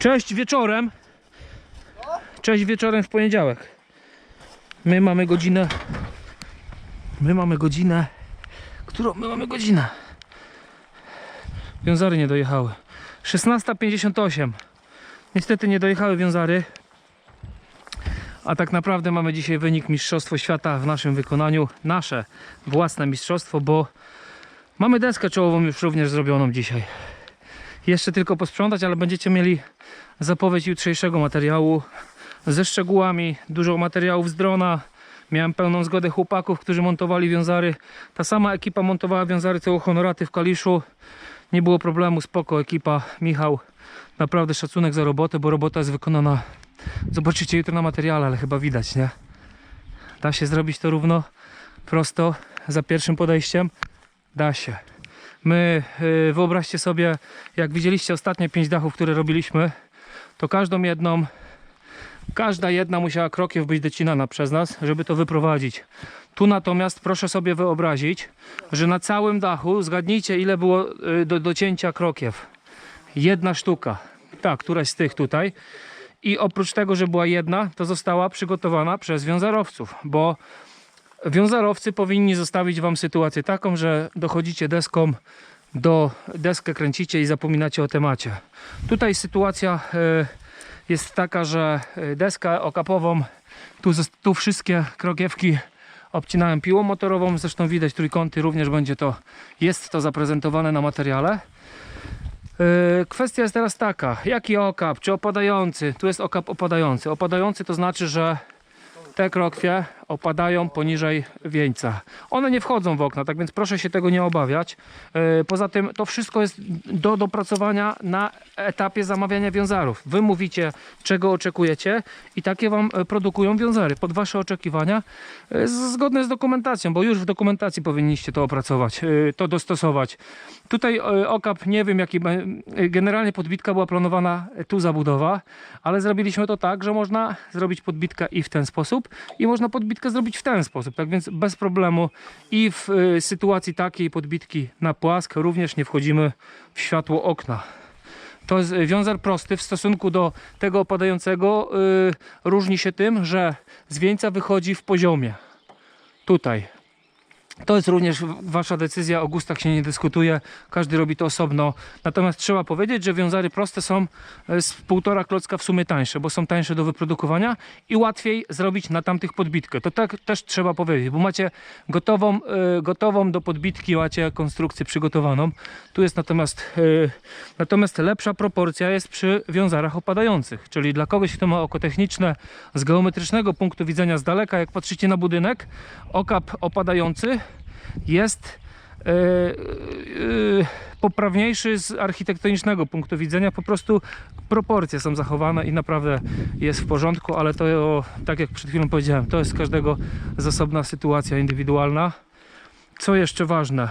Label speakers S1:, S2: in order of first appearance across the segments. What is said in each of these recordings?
S1: Cześć wieczorem. Cześć wieczorem w poniedziałek. My mamy godzinę. My mamy godzinę. Którą my mamy godzinę? Wiązary nie dojechały. 16.58. Niestety nie dojechały wiązary. A tak naprawdę mamy dzisiaj wynik Mistrzostwo Świata w naszym wykonaniu. Nasze własne mistrzostwo, bo mamy deskę czołową już również zrobioną dzisiaj. Jeszcze tylko posprzątać, ale będziecie mieli zapowiedź jutrzejszego materiału ze szczegółami, dużo materiałów z drona. Miałem pełną zgodę chłopaków, którzy montowali wiązary. Ta sama ekipa montowała wiązary co Honoraty w Kaliszu. Nie było problemu, spoko ekipa. Michał, naprawdę szacunek za robotę, bo robota jest wykonana. Zobaczycie jutro na materiale, ale chyba widać, nie? Da się zrobić to równo, prosto, za pierwszym podejściem. Da się. My, yy, wyobraźcie sobie, jak widzieliście ostatnie pięć dachów, które robiliśmy, to każdą jedną, każda jedna musiała krokiew być docinana przez nas, żeby to wyprowadzić. Tu natomiast proszę sobie wyobrazić, że na całym dachu, zgadnijcie ile było yy, do docięcia krokiew. Jedna sztuka. Tak, któraś z tych tutaj. I oprócz tego, że była jedna, to została przygotowana przez wiązarowców, bo wiązarowcy powinni zostawić Wam sytuację taką, że dochodzicie deską do deskę kręcicie i zapominacie o temacie. Tutaj sytuacja e, jest taka, że e, deskę okapową, tu, tu wszystkie krokiewki obcinałem piłą motorową, zresztą widać trójkąty, również będzie to, jest to zaprezentowane na materiale. E, Kwestia jest teraz taka, jaki okap, czy opadający? Tu jest okap opadający. Opadający to znaczy, że te krokwie opadają poniżej wieńca. One nie wchodzą w okna, tak więc proszę się tego nie obawiać. E, Poza tym to wszystko jest do dopracowania na etapie zamawiania wiązarów. Wy mówicie, czego oczekujecie i takie wam e, produkują wiązary pod wasze oczekiwania e, zgodne z dokumentacją, bo już w dokumentacji powinniście to opracować, to dostosować. Tutaj okap, nie wiem jaki, generalnie podbitka była planowana tu zabudowa, ale zrobiliśmy to tak, że można zrobić podbitkę i w ten sposób i można podbitkę zrobić w ten sposób, tak więc bez problemu i w e, sytuacji takiej podbitki na płask również nie wchodzimy w światło okna. To jest e, wiązar prosty w stosunku do tego opadającego y, różni się tym, że z wieńca wychodzi w poziomie. Tutaj. To jest również wasza decyzja, o gustach się nie dyskutuje, każdy robi to osobno. Natomiast trzeba powiedzieć, że wiązary proste są e, z półtora klocka w sumie tańsze, bo są tańsze do wyprodukowania i łatwiej zrobić na tamtych podbitkę. To tak też trzeba powiedzieć, bo macie gotową, e, gotową do podbitki, macie konstrukcję przygotowaną. Tu jest natomiast, e, natomiast lepsza proporcja jest przy wiązarach opadających, czyli dla kogoś, kto ma oko techniczne z geometrycznego punktu widzenia z daleka, jak patrzycie na budynek, okap opadający jest e, e, poprawniejszy z architektonicznego punktu widzenia. Po prostu proporcje są zachowane i naprawdę jest w porządku, ale to, tak jak przed chwilą powiedziałem, to jest każdego zasobna sytuacja indywidualna. Co jeszcze ważne,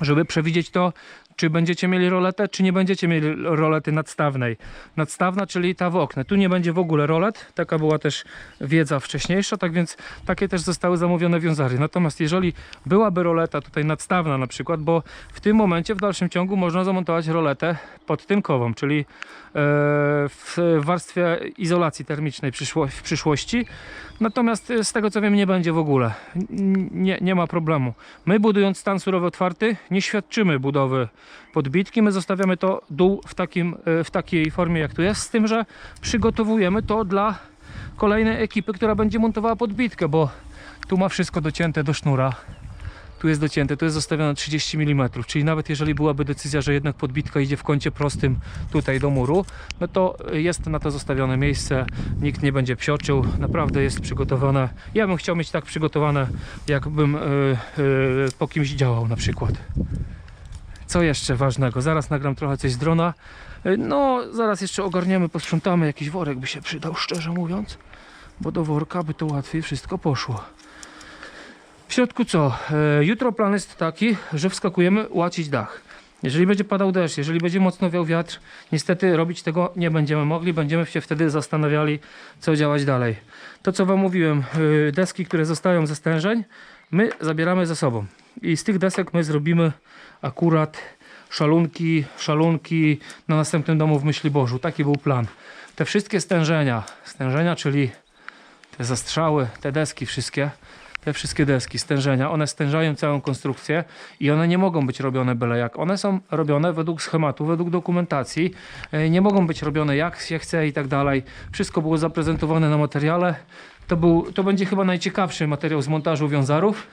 S1: żeby przewidzieć to, czy będziecie mieli roletę, czy nie będziecie mieli rolety nadstawnej. Nadstawna, czyli ta w oknie. Tu nie będzie w ogóle rolet, taka była też wiedza wcześniejsza, tak więc takie też zostały zamówione wiązary. Natomiast jeżeli byłaby roleta tutaj nadstawna na przykład, bo w tym momencie w dalszym ciągu można zamontować roletę podtynkową, czyli e, w warstwie izolacji termicznej w przyszłości. Natomiast e, z tego co wiem nie będzie w ogóle. Nie, nie ma problemu. My budując stan surowy otwarty nie świadczymy budowy podbitki. My zostawiamy to dół w, takim, e, w takiej formie jak tu jest, z tym, że przygotowujemy to dla kolejnej ekipy, która będzie montowała podbitkę, bo tu ma wszystko docięte do sznura. Tu jest docięte, tu jest zostawione 30 mm, czyli nawet jeżeli byłaby decyzja, że jednak podbitka idzie w kącie prostym tutaj do muru, no to jest na to zostawione miejsce, nikt nie będzie psioczył, naprawdę jest przygotowane. Ja bym chciał mieć tak przygotowane, jakbym yy, yy, po kimś działał na przykład. Co jeszcze ważnego? Zaraz nagram trochę coś z drona. Yy, No, zaraz jeszcze ogarniemy, posprzątamy. Jakiś worek by się przydał, szczerze mówiąc, bo do worka by to łatwiej wszystko poszło. W środku co? E, jutro plan jest taki, że wskakujemy łacić dach. Jeżeli będzie padał deszcz, jeżeli będzie mocno wiał wiatr, niestety robić tego nie będziemy mogli. Będziemy się wtedy zastanawiali, co działać dalej. To, co Wam mówiłem, e, deski, które zostają ze stężeń, my zabieramy ze sobą. I z tych desek my zrobimy akurat szalunki, szalunki na następnym domu w Myśliborzu. Taki był plan. Te wszystkie stężenia, stężenia, czyli te zastrzały, te deski wszystkie, te wszystkie deski, stężenia, one stężają całą konstrukcję i one nie mogą być robione byle jak. One są robione według schematu, według dokumentacji. E, Nie mogą być robione jak się chce i tak dalej. Wszystko było zaprezentowane na materiale. To, był, to będzie chyba najciekawszy materiał z montażu wiązarów,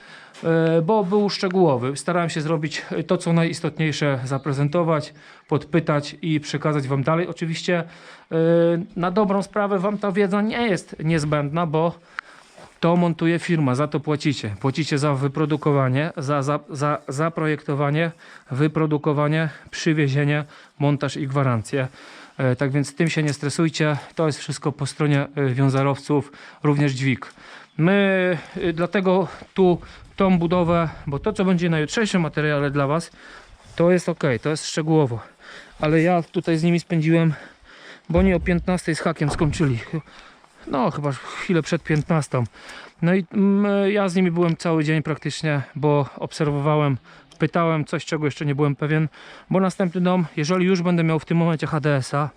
S1: bo był szczegółowy. Starałem się zrobić to, co najistotniejsze, zaprezentować, podpytać i przekazać Wam dalej. Oczywiście e, na dobrą sprawę Wam ta wiedza nie jest niezbędna, bo to montuje firma, za to płacicie. Płacicie za wyprodukowanie, za, za, za zaprojektowanie, wyprodukowanie, przywiezienie, montaż i gwarancję. E, Tak więc tym się nie stresujcie. To jest wszystko po stronie e, wiązarowców, również dźwig. My e, dlatego tu tą budowę, bo to co będzie na jutrzejszym materiale dla Was, to jest ok, to jest szczegółowo. Ale ja tutaj z nimi spędziłem, bo oni o 15 z hakiem skończyli. No, chyba chwilę przed 15. No i mm, ja z nimi byłem cały dzień praktycznie, bo obserwowałem, pytałem coś, czego jeszcze nie byłem pewien, bo następny dom, jeżeli już będę miał w tym momencie HDS-a,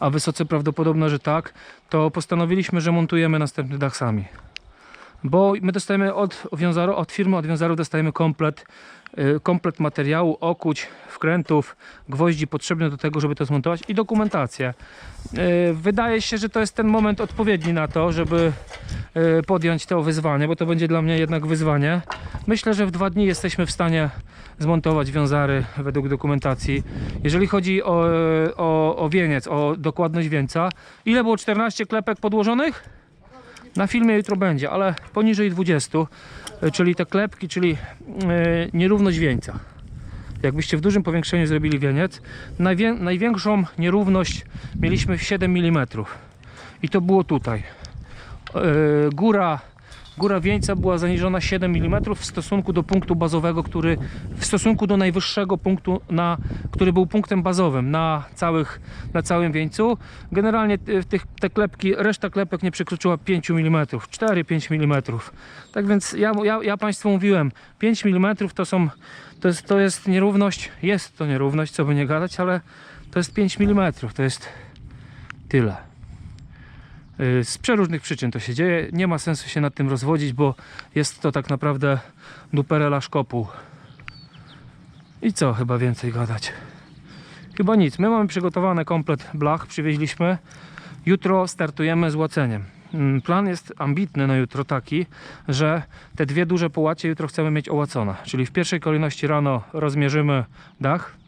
S1: a wysoce prawdopodobne, że tak, to postanowiliśmy, że montujemy następny dach sami. Bo my dostajemy od, wiązaru, od firmy, od wiązarów dostajemy komplet, y, komplet materiału, okuć, wkrętów, gwoździ potrzebne do tego, żeby to zmontować i dokumentację. Y, Wydaje się, że to jest ten moment odpowiedni na to, żeby y, podjąć to wyzwanie, bo to będzie dla mnie jednak wyzwanie. Myślę, że w dwa dni jesteśmy w stanie zmontować wiązary według dokumentacji. Jeżeli chodzi o, o, o wieniec, o dokładność wieńca, ile było 14 klepek podłożonych? Na filmie jutro będzie, ale poniżej 20, y, czyli te klepki, czyli yy, nierówność wieńca. Jakbyście w dużym powiększeniu zrobili wieniec, najwię największą nierówność mieliśmy w 7 mm. I to było tutaj. Yy, góra, góra wieńca była zaniżona 7 mm w stosunku do punktu bazowego, który w stosunku do najwyższego punktu, na, który był punktem bazowym na, całych, na całym wieńcu. Generalnie y, tych, te klepki, reszta klepek nie przekroczyła 5 mm, 4-5 mm. Tak więc ja, ja, ja Państwu mówiłem, 5 mm to są, to jest, to jest nierówność, jest to nierówność, co by nie gadać, ale to jest 5 mm, to jest tyle. Y, Z przeróżnych przyczyn to się dzieje. Nie ma sensu się nad tym rozwodzić, bo jest to tak naprawdę duperela szkopu. I co chyba więcej gadać? Chyba nic. My mamy przygotowany komplet blach, przywieźliśmy. Jutro startujemy z łaceniem. Mm, Plan jest ambitny na jutro taki, że te dwie duże połacie jutro chcemy mieć ołacone. Czyli w pierwszej kolejności rano rozmierzymy dach,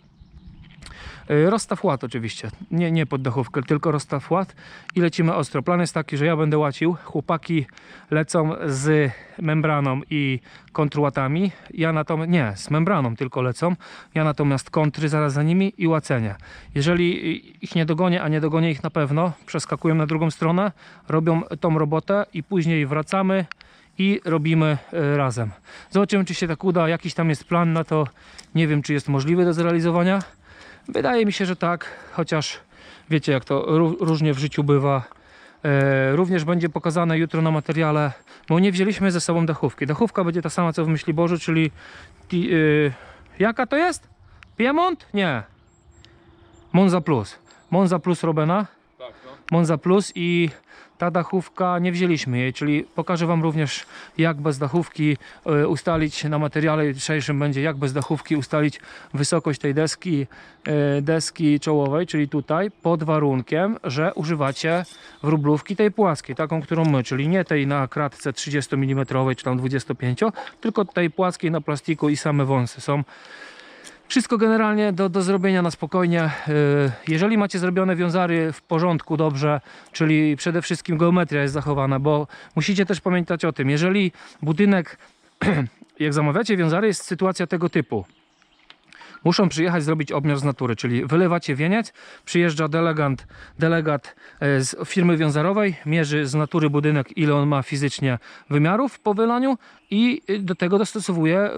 S1: Rozstaw ład oczywiście, nie, nie pod dachówkę, tylko rozstaw ład i lecimy ostro. Plan jest taki, że ja będę łacił, chłopaki lecą z membraną i kontrłatami, ja natomiast, nie, z membraną tylko lecą, ja natomiast kontry zaraz za nimi i łacenie. Jeżeli ich nie dogonię, a nie dogonię ich na pewno, przeskakują na drugą stronę, robią tą robotę i później wracamy i robimy y, razem. Zobaczymy, czy się tak uda. Jakiś tam jest plan na to. Nie wiem, czy jest możliwy do zrealizowania. Wydaje mi się, że tak, chociaż wiecie, jak to ró- różnie w życiu bywa. E, również będzie pokazane jutro na materiale, bo nie wzięliśmy ze sobą dachówki. Dachówka będzie ta sama co w Myśliborzu, czyli ti, y, jaka to jest? Piemont? Nie. Monza Plus. Monza Plus Robena.
S2: Tak, no.
S1: Monza Plus i ta dachówka nie wzięliśmy jej, czyli pokażę Wam również jak bez dachówki e, ustalić na materiale jutrzejszym będzie jak bez dachówki ustalić wysokość tej deski e, deski czołowej, czyli tutaj pod warunkiem, że używacie wróblówki tej płaskiej, taką którą my, czyli nie tej na kratce 30 mm czy tam 25, tylko tej płaskiej na plastiku i same wąsy są wszystko generalnie do, do zrobienia na spokojnie. Yy, Jeżeli macie zrobione wiązary w porządku, dobrze, czyli przede wszystkim geometria jest zachowana, bo musicie też pamiętać o tym, jeżeli budynek, jak zamawiacie wiązary, jest sytuacja tego typu. Muszą przyjechać zrobić obmiar z natury, czyli wylewacie wieniec, przyjeżdża delegant, delegat e, z firmy wiązarowej, mierzy z natury budynek, ile on ma fizycznie wymiarów po wylaniu i y, do tego dostosowuję,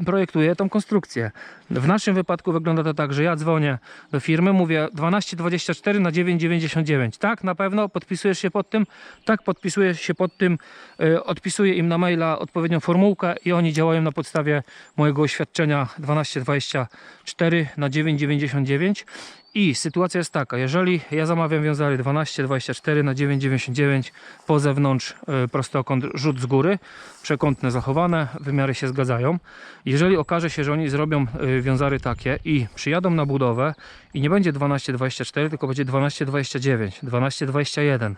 S1: y, projektuję tą konstrukcję. W naszym wypadku wygląda to tak, że ja dzwonię do firmy, mówię 1224 na 999. Tak, na pewno podpisujesz się pod tym? Tak, podpisuję się pod tym, y, odpisuję im na maila odpowiednią formułkę i oni działają na podstawie mojego oświadczenia 1224 na 999. I sytuacja jest taka, jeżeli ja zamawiam wiązary 12-24 na 9,99 po zewnątrz prostokąt rzut z góry, przekątne zachowane, wymiary się zgadzają. Jeżeli okaże się, że oni zrobią y, wiązary takie i przyjadą na budowę i nie będzie 12-24, tylko będzie 12-29, 12-21.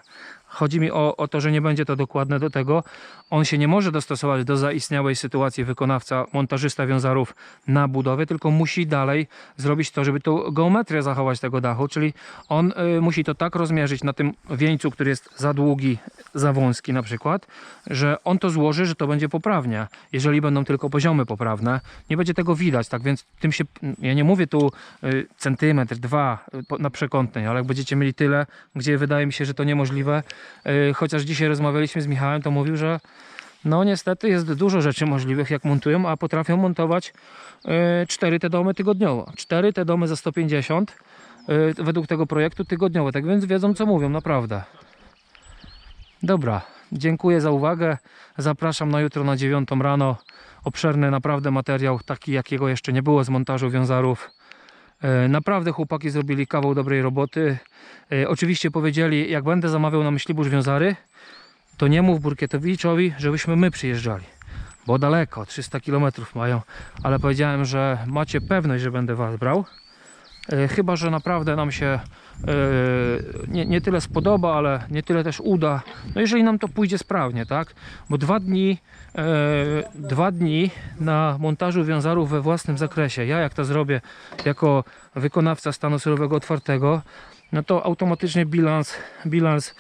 S1: Chodzi mi o, o to, że nie będzie to dokładne do tego. On się nie może dostosować do zaistniałej sytuacji wykonawca, montażysta wiązarów na budowie, tylko musi dalej zrobić to, żeby tą geometrię zachować tego dachu, czyli on y, musi to tak rozmierzyć na tym wieńcu, który jest za długi, za wąski na przykład, że on to złoży, że to będzie poprawnie. Jeżeli będą tylko poziomy poprawne, nie będzie tego widać, tak więc tym się, ja nie mówię tu y, centymetr, dwa y, po- na przekątnej, ale jak będziecie mieli tyle, gdzie wydaje mi się, że to niemożliwe, chociaż dzisiaj rozmawialiśmy z Michałem, to mówił, że no niestety jest dużo rzeczy możliwych jak montują, a potrafią montować y, cztery te domy tygodniowo. Cztery te domy za 150 y, według tego projektu tygodniowo, tak więc wiedzą co mówią, naprawdę. Dobra, dziękuję za uwagę. Zapraszam na jutro na 9 rano. Obszerny naprawdę materiał, taki jakiego jeszcze nie było z montażu wiązarów. E, Naprawdę chłopaki zrobili kawał dobrej roboty. E, Oczywiście powiedzieli, jak będę zamawiał na Myślibórz wiązary, to nie mów Burkietowiczowi, żebyśmy my przyjeżdżali. Bo daleko, 300 km mają. Ale powiedziałem, że macie pewność, że będę was brał. E, Chyba, że naprawdę nam się e, nie, nie tyle spodoba, ale nie tyle też uda. No jeżeli nam to pójdzie sprawnie, tak? Bo dwa dni, e, dwa dni na montażu wiązarów we własnym zakresie. Ja jak to zrobię jako wykonawca stanu surowego otwartego, no to automatycznie bilans, bilans